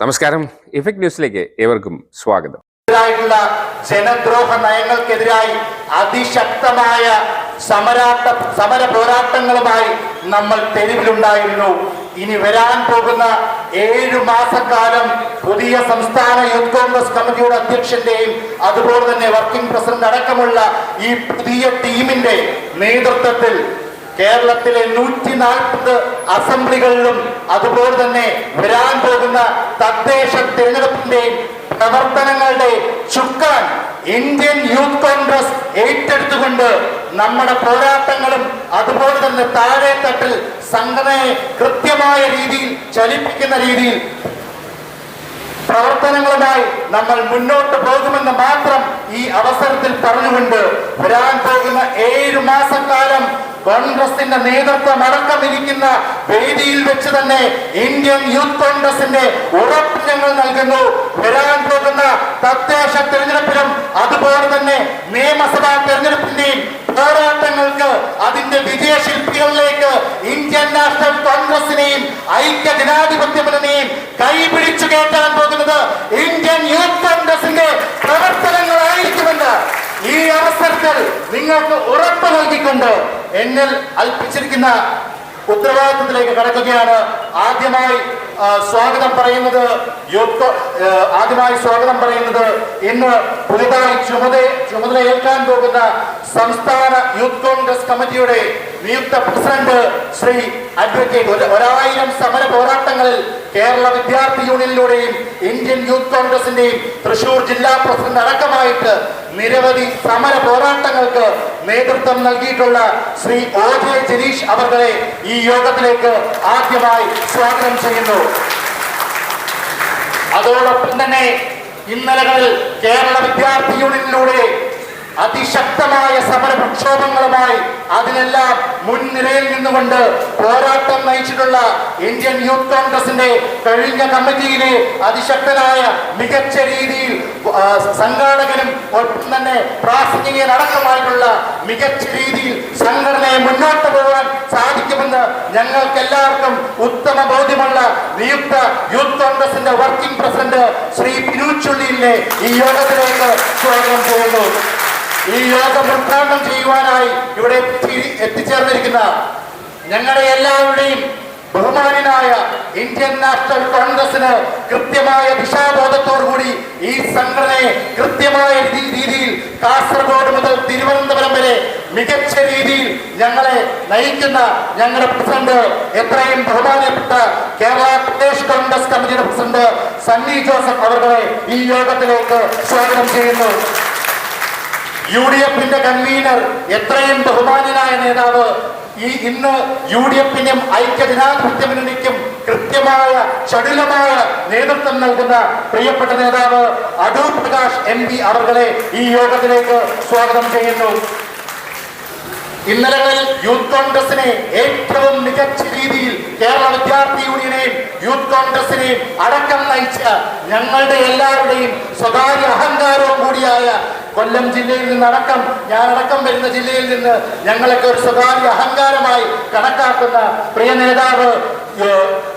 നമസ്കാരം. ഇഫക്ട് ന്യൂസിലേക്ക് ഏവർക്കും സ്വാഗതം. ജനദ്രോഹ നയങ്ങൾക്കെതിരായി അതിശക്തമായ സമരാട്ട സമര പോരാട്ടങ്ങളുമായി നമ്മൾ തെരുവിലുണ്ടായിരുന്നു. ഇനി വരാൻ പോകുന്ന ഏഴു മാസക്കാലം പുതിയ സംസ്ഥാന യൂത്ത് കോൺഗ്രസ് കമ്മിറ്റിയുടെ അധ്യക്ഷന്റെയും അതുപോലെ തന്നെ വർക്കിംഗ് പ്രസിഡന്റ് അടക്കമുള്ള ഈ പുതിയ ടീമിന്റെ നേതൃത്വത്തിൽ കേരളത്തിലെ നൂറ്റി നാൽപ്പത് അസംബ്ലികളിലും അതുപോലെ തന്നെ വരാൻ പോകുന്ന തദ്ദേശ തിരഞ്ഞെടുപ്പിന്റെയും പ്രവർത്തനങ്ങളുടെ ചുക്കാൻ ഇന്ത്യൻ യൂത്ത് കോൺഗ്രസ് ഏറ്റെടുത്തുകൊണ്ട് നമ്മുടെ പോരാട്ടങ്ങളും അതുപോലെ തന്നെ താഴെ തട്ടിൽ സംഘടനയെ കൃത്യമായ രീതിയിൽ ചലിപ്പിക്കുന്ന രീതിയിൽ പ്രവർത്തനങ്ങളുമായി നമ്മൾ മുന്നോട്ട് പോകുമെന്ന് മാത്രം ഈ അവസരത്തിൽ പറഞ്ഞുകൊണ്ട് വരാൻ പോകുന്ന ഏഴ് മാസക്കാലം കോൺഗ്രസിന്റെ നേതൃത്വം അടക്കമിരിക്കുന്ന വേദിയിൽ വെച്ച് തന്നെ ഇന്ത്യൻ യൂത്ത് കോൺഗ്രസിന്റെ ഉറപ്പ് ഞങ്ങൾ നൽകുന്നു. വരാൻ പോകുന്ന തദ്ദേശ തെരഞ്ഞെടുപ്പിലും അതുപോലെ തന്നെ നിയമസഭാ തെരഞ്ഞെടുപ്പിന്റെയും പോരാട്ടങ്ങൾക്ക് അതിന്റെ വിജയശില്പികളിലേക്ക് ഇന്ത്യൻ നാഷണൽ കോൺഗ്രസിനെയും ഐക്യ ജനാധിപത്യ കൈപിടിച്ചു കേട്ടാൻ പോകുന്നത് ഇന്ത്യൻ യൂത്ത് കോൺഗ്രസിന്റെ പ്രവർത്തനങ്ങളായിരിക്കുമെന്ന് ഈ അവസരത്തിൽ നിങ്ങൾക്ക് ഉറപ്പ് നൽകിക്കൊണ്ട് എന്നിൽ അൽപ്പിച്ചിരിക്കുന്ന ഉത്തരവാദിത്വത്തിലേക്ക് കടക്കുകയാണ്. ആദ്യമായി സ്വാഗതം പറയുന്നത് യുക്ത ആദ്യമായി സ്വാഗതം പറയുന്നത് ഇന്ന് പുതുതായി ചുമത ചുമതല ഏൽക്കാൻ പോകുന്ന സംസ്ഥാന യൂത്ത് കോൺഗ്രസ് കമ്മിറ്റിയുടെ നിയുക്ത പ്രസിഡന്റ് ശ്രീ അഡ്വക്കേറ്റ് ഒരു- ഒരായിരം സമര പോരാട്ടങ്ങളിൽ കേരള വിദ്യാർത്ഥി യൂണിയനിലൂടെയും ഇന്ത്യൻ യൂത്ത് കോൺഗ്രസിന്റെയും തൃശൂർ ജില്ലാ പ്രസിഡന്റ് അടക്കമായിട്ട് നിരവധി സമര പോരാട്ടങ്ങൾക്ക് നേതൃത്വം നൽകിയിട്ടുള്ള ശ്രീ ഒ ജെ ജനീഷ് അവരുടെ ഈ യോഗത്തിലേക്ക് ആദ്യമായി സ്വാഗതം ചെയ്യുന്നു. അതോടൊപ്പം തന്നെ ഇന്നലകളിൽ കേരള വിദ്യാർത്ഥി യൂണിയനിലൂടെ അതിശക്തമായ സമര പ്രക്ഷോഭങ്ങളുമായി അതിനെല്ലാം മുൻനിരയിൽ നിന്നുകൊണ്ട് പോരാട്ടം നയിച്ചിട്ടുള്ള ഇന്ത്യൻ യൂത്ത് കോൺഗ്രസിന്റെ കഴിഞ്ഞ കമ്മിറ്റിയിലെ അതിശക്തനായ മികച്ച രീതിയിൽ സംഘാടകനും ഒപ്പം തന്നെ പ്രാസംഗികൻ അടക്കമായിട്ടുള്ള മികച്ച രീതിയിൽ സംഘടനയെ മുന്നോട്ട് പോകാൻ സാധിക്കുമെന്ന് ഞങ്ങൾക്ക് എല്ലാവർക്കും ഉത്തമ ബോധ്യമുള്ള നിയുക്ത യൂത്ത് കോൺഗ്രസിന്റെ വർക്കിംഗ് പ്രസിഡന്റ് ശ്രീ പിനൂച്ചുള്ളിയിലെ ഈ യോഗത്തിലേക്ക് സ്വാഗതം ചെയ്യുന്നു. ഈ യോഗം ഉദ്ഘാടനം ചെയ്യുവാനായി ഇവിടെ എത്തി- എത്തിച്ചേർന്നിരിക്കുന്ന ഞങ്ങളുടെ എല്ലാവരുടെയും ബഹുമാനായ ഇന്ത്യൻ നാഷണൽ കോൺഗ്രസിന് കൃത്യമായ ദിശാബോധത്തോടുകൂടി ഈ സംഘടനയെ കൃത്യമായ രീതിയിൽ കാസർഗോഡ് മുതൽ തിരുവനന്തപുരം വരെ മികച്ച രീതിയിൽ ഞങ്ങളെ നയിക്കുന്ന ഞങ്ങളുടെ പ്രസിഡന്റ് എത്രയും ബഹുമാനപ്പെട്ട കേരള പ്രദേശ് കോൺഗ്രസ് കമ്മിറ്റിയുടെ പ്രസിഡന്റ് സണ്ണി ജോസഫ് അവരുടെ ഈ യോഗത്തിലേക്ക് സ്വാഗതം ചെയ്യുന്നു. യു ഡി എഫിന്റെ കൺവീനർ എത്രയും ബഹുമാനനായ നേതാവ് ഈ ഇന്ന് യു ഡി എഫിനും ഐക്യ ജനാധിപത്യ കൃത്യമായ ചടുലമായ നേതൃത്വം നൽകുന്ന പ്രിയപ്പെട്ട നേതാവ് അടൂർ പ്രകാശ് എം പി അവർകളെ ഈ യോഗത്തിലേക്ക് സ്വാഗതം ചെയ്യുന്നു. ഇന്നലകളിൽ യൂത്ത് കോൺഗ്രസിനെ ഏറ്റവും മികച്ച രീതിയിൽ കേരള വിദ്യാർത്ഥി യൂണിയനെയും യൂത്ത് കോൺഗ്രസിനെയും അടക്കം നയിച്ച ഞങ്ങളുടെ എല്ലാവരുടെയും സ്വകാര്യ അഹങ്കാരവും കൂടിയായ കൊല്ലം ജില്ലയിൽ നിന്നടക്കം ഞാനടക്കം വരുന്ന ജില്ലയിൽ നിന്ന് ഞങ്ങളൊക്കെ ഒരു സ്വകാര്യ അഹങ്കാരമായി കണക്കാക്കുന്ന പ്രിയ നേതാവ്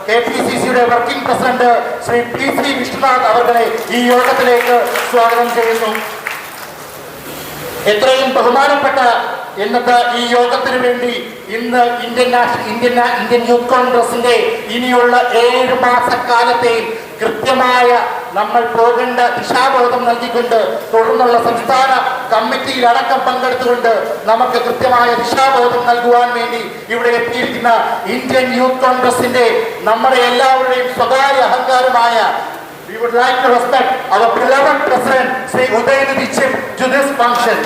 കെ പി സി സിയുടെ working president Shri P C Vishnunath അവരുടെ ഈ യോഗത്തിലേക്ക് സ്വാഗതം ചെയ്യുന്നു. എത്രയും ബഹുമാനപ്പെട്ട ഇന്നത്തെ ഈ യോഗത്തിന് വേണ്ടി ഇന്ന് Indian national Indian Indian youth കോൺഗ്രസിന്റെ ഇനിയുള്ള ഏഴ് മാസക്കാലത്തെയും കൃത്യമായ നമ്മൾ പോകേണ്ട ദിശാബോധം നൽകിക്കൊണ്ട് തുടർന്നുള്ള സംസ്ഥാന കമ്മിറ്റിയിൽ അടക്കം പങ്കെടുത്തുകൊണ്ട് നമുക്ക് കൃത്യമായ ദിശാബോധം നൽകുവാൻ വേണ്ടി ഇവിടെ എത്തിയിരിക്കുന്ന ഇന്ത്യൻ യൂത്ത് കോൺഗ്രസിന്റെ നമ്മുടെ എല്ലാവരുടെയും സ്വകാര്യ അഹങ്കാരമായ We would like to respect our beloved President, Sri Udayanidhi Chip, to this function.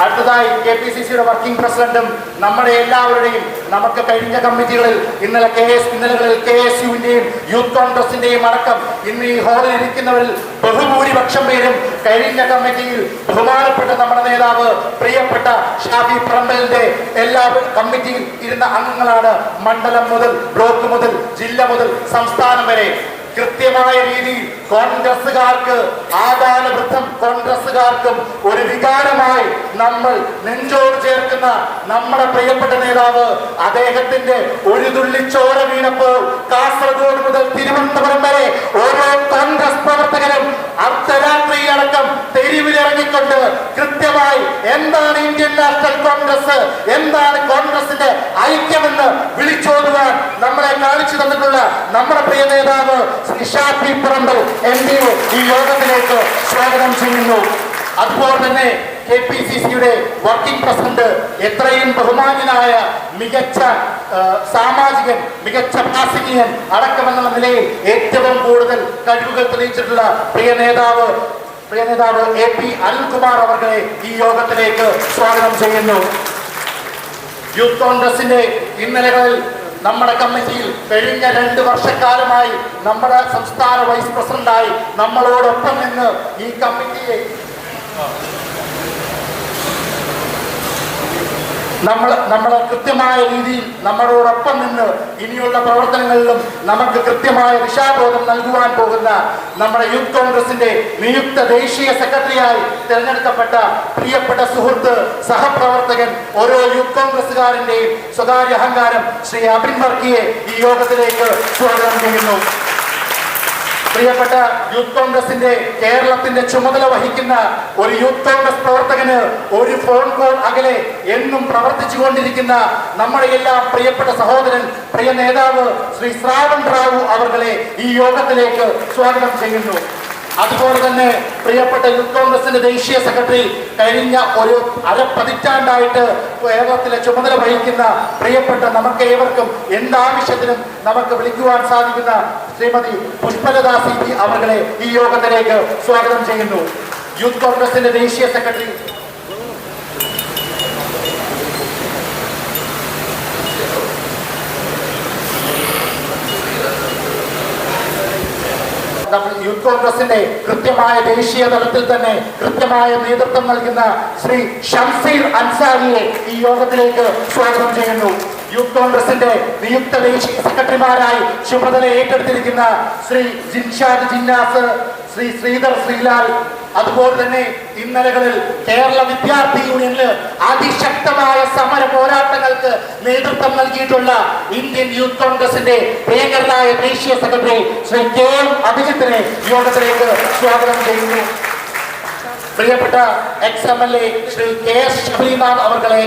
അടുത്തതായി കെ പി സി സിയുടെ വർക്കിംഗ് പ്രസിഡന്റും നമ്മുടെ എല്ലാവരുടെയും നമുക്ക് കഴിഞ്ഞ കമ്മിറ്റികളിൽ ഇന്നലെ കെ എസ് ഇന്നലകളിൽ കെ എസ് യുവിന്റെയും യൂത്ത് കോൺഗ്രസിന്റെയും അടക്കം ഇന്ന് ഈ ഹാളിൽ ഇരിക്കുന്നവരിൽ ബഹുഭൂരിപക്ഷം പേരും കഴിഞ്ഞ കമ്മിറ്റിയിൽ ബഹുമാനപ്പെട്ട നമ്മുടെ നേതാവ് പ്രിയപ്പെട്ട ഷാഫി പറമ്പലിന്റെ എല്ലാ കമ്മിറ്റിയിൽ ഇരുന്ന അംഗങ്ങളാണ് മണ്ഡലം മുതൽ ബ്ലോക്ക് മുതൽ ജില്ല മുതൽ സംസ്ഥാനം വരെ. കൃത്യമായ രീതിയിൽ കോൺഗ്രസുകാർക്ക് ആദാനവൃദ്ധം കോൺഗ്രസുകാർക്കും ഒരു വികാരമായി നമ്മൾ നെഞ്ചോട് ചേർക്കുന്ന നമ്മുടെ പ്രിയപ്പെട്ട നേതാവ് അദ്ദേഹത്തിന്റെ ഒരു തുള്ളി ചോര വീണപ്പോൾ കാസർഗോഡ് മുതൽ തിരുവനന്തപുരം വരെ ഓരോ കോൺഗ്രസ് പ്രവർത്തകരും അർദ്ധരാത്രിയിലടക്കം തെരുവിലിറങ്ങിക്കൊണ്ട് കൃത്യമായി എന്താണ് ഇന്ത്യൻ നാഷണൽ കോൺഗ്രസ് എന്താണ് കോൺഗ്രസിന്റെ ഐക്യമെന്ന് വിളിച്ചോതുവാൻ നമ്മളെ കാണിച്ചു തന്നിട്ടുള്ള നമ്മുടെ പ്രിയ നേതാവ് ഷാഫി പറമ്പൽ എം ഈ യോഗത്തിലേക്ക് സ്വാഗതം ചെയ്യുന്നു. അതുപോലെ തന്നെ കെ പി സി സിയുടെ വർക്കിംഗ് പ്രസിഡന്റ് എത്രയും ബഹുമാനനായ മികച്ച സാമാജികൻ മികച്ച പ്രാസംഗികൻ അടക്കമെന്നുള്ള നിലയിൽ ഏറ്റവും കൂടുതൽ കഴിവുകൾ തെളിയിച്ചിട്ടുള്ള പ്രിയ നേതാവ് പ്രിയ നേതാവ് എ പി അനിൽകുമാർ അവരുടെ ഈ യോഗത്തിലേക്ക് സ്വാഗതം ചെയ്യുന്നു. യൂത്ത് കോൺഗ്രസിന്റെ ഇന്നലകളിൽ നമ്മുടെ കമ്മിറ്റിയിൽ കഴിഞ്ഞ രണ്ട് വർഷക്കാലമായി നമ്മുടെ സംസ്ഥാന വൈസ് പ്രസിഡന്റായി നമ്മളോടൊപ്പം നിന്ന് ഈ കമ്മിറ്റിയെ നമ്മൾ നമ്മൾ കൃത്യമായ രീതിയിൽ നമ്മളോടൊപ്പം നിന്ന് ഇനിയുള്ള പ്രവർത്തനങ്ങളിലും നമുക്ക് കൃത്യമായ ദിശാബോധം നൽകുവാൻ പോകുന്ന നമ്മുടെ യൂത്ത് കോൺഗ്രസിന്റെ നിയുക്ത ദേശീയ സെക്രട്ടറിയായി തിരഞ്ഞെടുക്കപ്പെട്ട പ്രിയപ്പെട്ട സുഹൃത്ത് സഹപ്രവർത്തകൻ ഓരോ യൂത്ത് കോൺഗ്രസുകാരന്റെയും സ്വകാര്യ അഹങ്കാരം ശ്രീ അബിൻ വർക്കിയെ ഈ യോഗത്തിലേക്ക് സ്വാഗതം ചെയ്യുന്നു. പ്രിയപ്പെട്ട യൂത്ത് കോൺഗ്രസിന്റെ കേരളത്തിന്റെ ചുമതല വഹിക്കുന്ന ഒരു യൂത്ത് കോൺഗ്രസ് പ്രവർത്തകന് ഒരു ഫോൺ കോൾ അകലെ എന്നും പ്രവർത്തിച്ചു കൊണ്ടിരിക്കുന്ന നമ്മുടെ എല്ലാം പ്രിയപ്പെട്ട സഹോദരൻ പ്രിയ നേതാവ് ശ്രീ ശ്രാവൺ റാവു അവർകളെ ഈ യോഗത്തിലേക്ക് സ്വാഗതം ചെയ്യുന്നു. അതുപോലെ തന്നെ പ്രിയപ്പെട്ട യൂത്ത് കോൺഗ്രസിന്റെ ദേശീയ സെക്രട്ടറി കഴിഞ്ഞ ഒരു അരപ്പതിറ്റാണ്ടായിട്ട് കേരളത്തിലെ ചുമതല വഹിക്കുന്ന പ്രിയപ്പെട്ട നമുക്ക് ഏവർക്കും എന്താവശ്യത്തിനും നമുക്ക് വിളിക്കുവാൻ സാധിക്കുന്ന ശ്രീമതി പുഷ്പലതാ സി അവരുടെ ഈ യോഗത്തിലേക്ക് സ്വാഗതം ചെയ്യുന്നു. യൂത്ത് കോൺഗ്രസിന്റെ ദേശീയ സെക്രട്ടറി യൂത്ത് കോൺഗ്രസിന്റെ കൃത്യമായ ദേശീയ തലത്തിൽ തന്നെ കൃത്യമായ നേതൃത്വം നൽകുന്ന ശ്രീ ഷംസീർ അൻസാരിയെ ഈ യോഗത്തിലേക്ക് സ്വാഗതം ചെയ്യുന്നു. യൂത്ത് കോൺഗ്രസിന്റെ നിയുക്ത ദേശീയ സെക്രട്ടറിമാരായി ചുമതല ഏറ്റെടുത്തിരിക്കുന്ന ശ്രീ ജിൻഷാദ് ജിന്നാസ് ശ്രീ ശ്രീധർ ശ്രീലാൽ. അതുപോലെ തന്നെ ഇന്നലകളിൽ കേരള വിദ്യാർത്ഥി യൂണിയനിൽ അതിശക്തമായ സമര പോരാട്ടങ്ങൾക്ക് നേതൃത്വം നൽകിയിട്ടുള്ള ഇന്ത്യൻ യൂത്ത് കോൺഗ്രസിന്റെ പ്രിയങ്കരനായ ദേശീയ സെക്രട്ടറി ശ്രീ കെ എം അഭിജിത്തിനെ യോഗത്തിലേക്ക് സ്വാഗതം ചെയ്യുന്നു. പ്രിയപ്പെട്ട ex M L A Shri K S Sabarinath അവർകളെ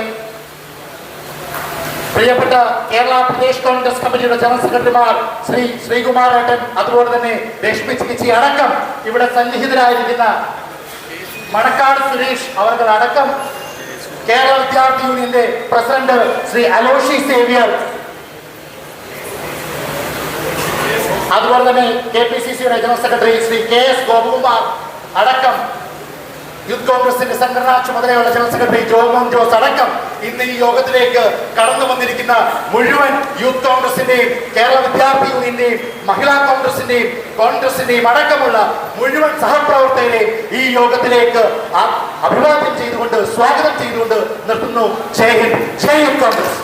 പ്രിയപ്പെട്ട കേരള പ്രദേശ് കോൺഗ്രസ് കമ്മിറ്റിയുടെ ജനറൽ സെക്രട്ടറിമാർ ശ്രീ ശ്രീകുമാരേട്ടൻ അതുപോലെ തന്നെ രശ്മി ചികിത്സ അടക്കം ഇവിടെ സന്നിഹിതരായിരിക്കുന്ന മണക്കാട് സുരേഷ് അവർ അടക്കം കേരള വിദ്യാർത്ഥി യൂണിയന്റെ പ്രസിഡന്റ് ശ്രീ അലോഷി സേവിയർ. അതുപോലെ തന്നെ കെ പി സി സിയുടെ general secretary Shri K S Gopakumar അടക്കം യൂത്ത് കോൺഗ്രസിന്റെ സംഘടനാ ചുമതലയുള്ള ജനറൽ സെക്രട്ടറി ജോമോൻ ജോസ് അടക്കം ഇന്ന് ഈ യോഗത്തിലേക്ക് കടന്നു വന്നിരിക്കുന്ന മുഴുവൻ യൂത്ത് കോൺഗ്രസിന്റെയും കേരള വിദ്യാർത്ഥി യൂണിയന്റെയും മഹിളാ കോൺഗ്രസിന്റെയും കോൺഗ്രസിന്റെയും അടക്കമുള്ള മുഴുവൻ സഹപ്രവർത്തകരെയും ഈ യോഗത്തിലേക്ക് അഭിവാദ്യം ചെയ്തുകൊണ്ട് സ്വാഗതം ചെയ്തുകൊണ്ട് നിർത്തുന്നു. കോൺഗ്രസ്.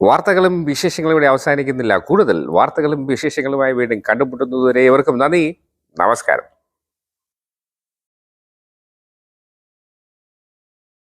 വാർത്തകളും വിശേഷങ്ങളും ഇവിടെ അവസാനിക്കുന്നില്ല. കൂടുതൽ വാർത്തകളും വിശേഷങ്ങളുമായി വീണ്ടും കണ്ടുമുട്ടുന്നതുവരെ ഇവർക്കും നന്ദി. നമസ്കാരം.